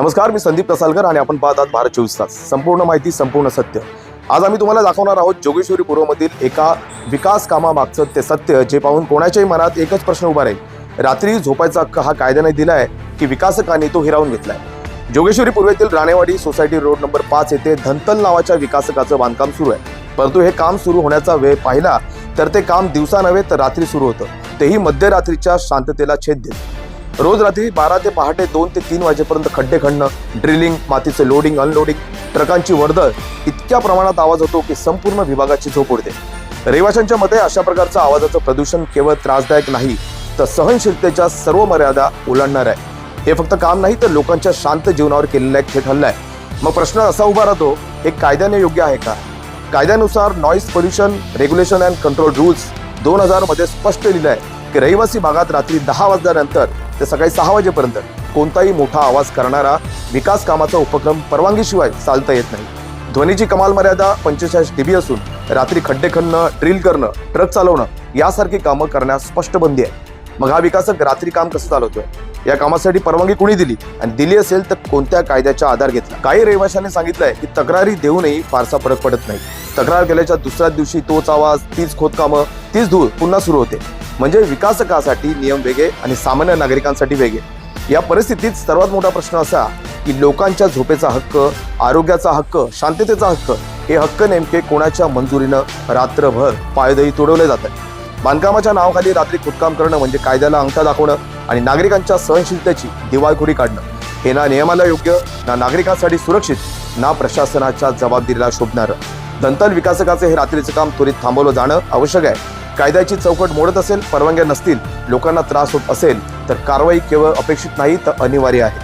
नमस्कार मी संदीप कसालकर आणि आपण पाहतात भारत चोवीस तास. संपूर्ण माहिती संपूर्ण सत्य. आज आम्ही तुम्हाला दाखवणार आहोत जोगेश्वरी पूर्वमधील एका विकास कामामागचं ते सत्य जे पाहून कोणाच्याही मनात एकच प्रश्न उभा राहील. रात्री झोपायचा हक्क हा कायद्याने दिलाय की विकासकांनी तो हिरावून घेतलाय. जोगेश्वरी पूर्वेतील राणेवाडी सोसायटी रोड नंबर पाच येथे धंतल नावाच्या विकासकाचं बांधकाम सुरू आहे. परंतु हे काम सुरू होण्याचा वेळ पाहिला तर ते काम दिवसा नव्हे तर रात्री सुरू होतं. तेही मध्यरात्रीच्या शांततेला छेद देत. रोज रात्री बारा ते पहाटे दोन ते तीन वाजेपर्यंत खड्डे खणणं ड्रिलिंग मातीचे लोडिंग अनलोडिंग ट्रकांची वर्दळ इतक्या प्रमाणात आवाज होतो की संपूर्ण विभागाची झोप उडते. रहिवाशांच्या मते अशा प्रकारचं आवाजाचं प्रदूषण केवळ त्रासदायक नाही तर सहनशीलतेच्या सर्व मर्यादा ओलांडणार आहे. हे फक्त काम नाही तर लोकांच्या शांत जीवनावर केलेला एक थेट हल्ला आहे. मग प्रश्न असा उभा राहतो हे कायद्याने योग्य आहे का? कायद्यानुसार noise pollution regulation and control rules दोन हजारमध्ये स्पष्ट लिहिलं आहे की रहिवासी भागात रात्री दहा वाजल्यानंतर ते सकाळी सहा वाजेपर्यंत कोणताही मोठा आवाज करणारा विकास कामाचा उपक्रम परवानगीशिवाय चालता येत नाही. ध्वनीची कमाल मर्यादा पंचेचाळीस डीबी असून रात्री खड्डे खणणं ड्रिल करणं ट्रक चालवणं यासारखी कामं करण्यास स्पष्ट बंदी आहे. मग हा विकासक रात्री काम कसं चालवतोय? या कामासाठी परवानगी कुणी दिली? आणि दिली असेल तर कोणत्या कायद्याचा आधार घेतला? काही रहिवाशांनी सांगितलंय की तक्रारी देऊनही फारसा फरक पडत नाही. तक्रार केल्याच्या दुसऱ्याच दिवशी तोच आवाज तीच खोदकामं तीच धूळ पुन्हा सुरू होते. म्हणजे विकासकासाठी नियम वेगळे आणि सामान्य नागरिकांसाठी वेगळे. या परिस्थितीत सर्वात मोठा प्रश्न असा की लोकांच्या झोपेचा हक्क आरोग्याचा हक्क शांततेचा हक्क हे हक्क नेमके कोणाच्या मंजुरीनं रात्रभर पायदळी तुडवले जातात बांधकामाच्या नावाखाली रात्री खुदकाम करणं म्हणजे कायद्याला अंगठा दाखवणं आणि नागरिकांच्या सहनशीलतेची दिवाळखोरी काढणं. हे ना नियमाला योग्य ना नागरिकांसाठी सुरक्षित ना प्रशासनाच्या जबाबदारीला शोभणारं. दंतल विकासकाचे हे रात्रीचं काम त्वरित थांबवलं जाणं आवश्यक आहे. कायद्याची चौकट मोडत असेल परवानग्या नसतील लोकांना त्रास होत असेल तर कारवाई केवळ अपेक्षित नाही तर अनिवार्य आहे.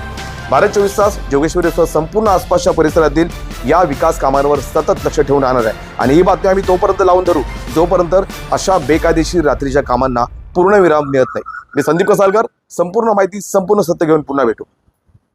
भारत चोवीस तास जोगेश्वरीसह संपूर्ण आसपासच्या परिसरातील या विकास कामांवर सतत लक्ष ठेवून राहणार आहे. आणि ही बातमी आम्ही तोपर्यंत लावून धरू. जोपर्यंत अशा बेकायदेशीर रात्रीच्या कामांना पूर्ण विराम मिळत नाही. मी संदीप कसालकर संपूर्ण माहिती संपूर्ण सत्य घेऊन पुन्हा भेटू.